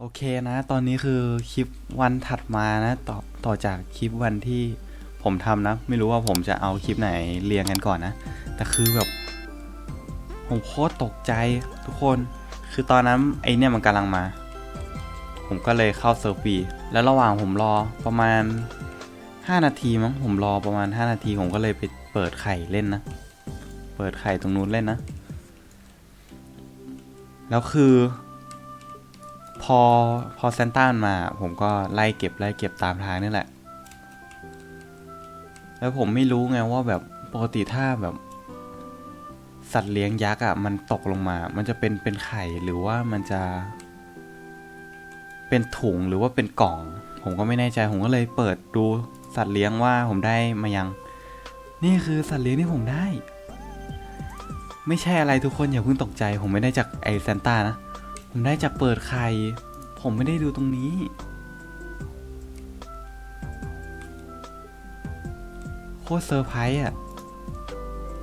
โอเคนะ ตอนนี้คือคลิปวันถัดมานะ ต่อต่อจากคลิปวันที่ผมทำนะ ไม่รู้ว่าผมจะเอาคลิปไหนเรียงกันก่อนนะ แต่คือแบบ ผมโคตรตกใจทุกคน คือตอนนั้นไอเนี่ยมันกำลังมา ผมก็เลยเข้าเซิร์ฟวีแล้วระหว่างผมรอประมาณ 5 นาทีมั้งผมรอประมาณ 5 นาที ผมก็เลยไปเปิดไข่เล่นนะ เปิดไข่ตรงนู้นเล่นนะ แล้วคือ พอพอเซนต้ามันมา ผมก็ไล่เก็บไล่เก็บตามทางนี่แหละ แล้วผมไม่รู้ไงว่าแบบปกติถ้าแบบ สัตว์เลี้ยงยักษ์อะมันตกลงมา มันจะเป็นเป็นไข่หรือว่ามันจะ เป็นถุงหรือว่าเป็นกล่อง ผมก็ไม่แน่ใจผมก็เลยเปิดดูสัตว์เลี้ยงว่าผมได้มายัง นี่คือสัตว์เลี้ยงที่ผมได้ ไม่ใช่อะไรทุกคนอย่าเพิ่งตกใจ ผมไม่ได้จากไอเซนต้านะ ผมได้จากเปิดไข่ ผมไม่ได้ดูตรงนี้ โคตรเซอร์ไพรส์อะ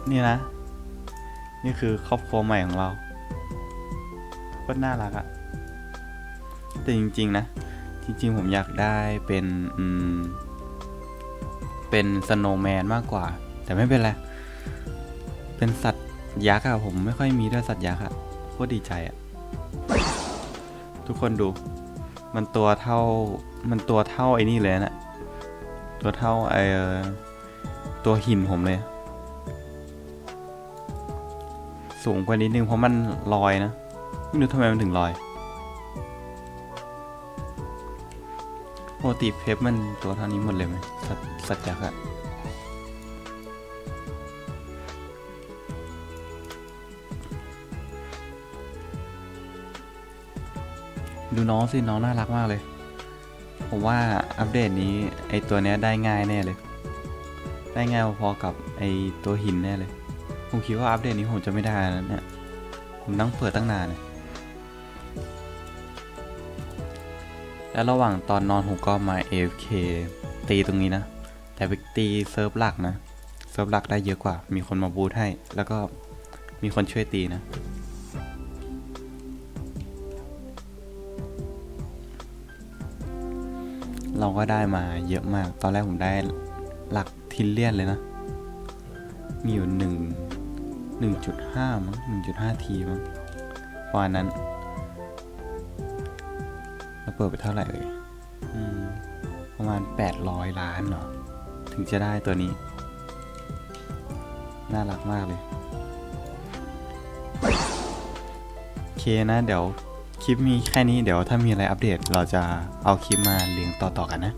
นี่นะ นี่คือครอบครัวใหม่ของเราโคตรน่ารักอะแต่จริง ๆ นะ จริง ๆ ผมอยากได้เป็นอืมเป็นสโนว์แมนมากกว่า แต่ไม่เป็นไร เป็นสัตว์ยักษ์อะผมไม่ค่อยมีด้วยสัตว์ยักษ์อะโคตรดีใจอะ ทุกคนดู มันตัวเท่า มันตัวเท่าไอ้นี่เลยนะตัวเท่าไอตัวหินผมเลย สูงกว่านิดนึงเพราะมันลอยนะไม่รู้ทำไมมันถึงลอยปกติเพชรมันตัวเท่านี้หมดเลยไหมสัตว์จักอะ ดูน้องสิ น้องน่ารักมากเลย ผมว่าอัปเดตนี้ไอตัวเนี้ยได้ง่ายแน่เลย ได้ง่ายพอๆกับไอตัวหินแน่เลย ผมคิดว่าอัปเดตนี้ผมจะไม่ได้แล้วเนี่ย ผมนั่งเปิดตั้งนานเลยแล้วระหว่างตอนนอนผมก็มา AFK ตีตรงนี้นะ แต่ไปตีเซิร์ฟหลักนะ เซิร์ฟหลักได้เยอะกว่า มีคนมาบูทให้ แล้วก็มีคนช่วยตีนะ เราก็ได้มาเยอะมาก ตอนแรกผมได้หลักทิลเลียนเลยนะ มีอยู่หนึ่งหนึ่งจุดห้ามั้งหนึ่งจุดห้าทีมั้งประมาณนั้นแล้วเปิดไปเท่าไหร่เลยประมาณแปดร้อยล้านเหรอถึงจะได้ตัวนี้ น่ารักมากเลย โอเคนะเดี๋ยว คลิปมีแค่นี้เดี๋ยวถ้ามีอะไรอัปเดต เราจะเอาคลิปมาเรียงต่อๆกันนะ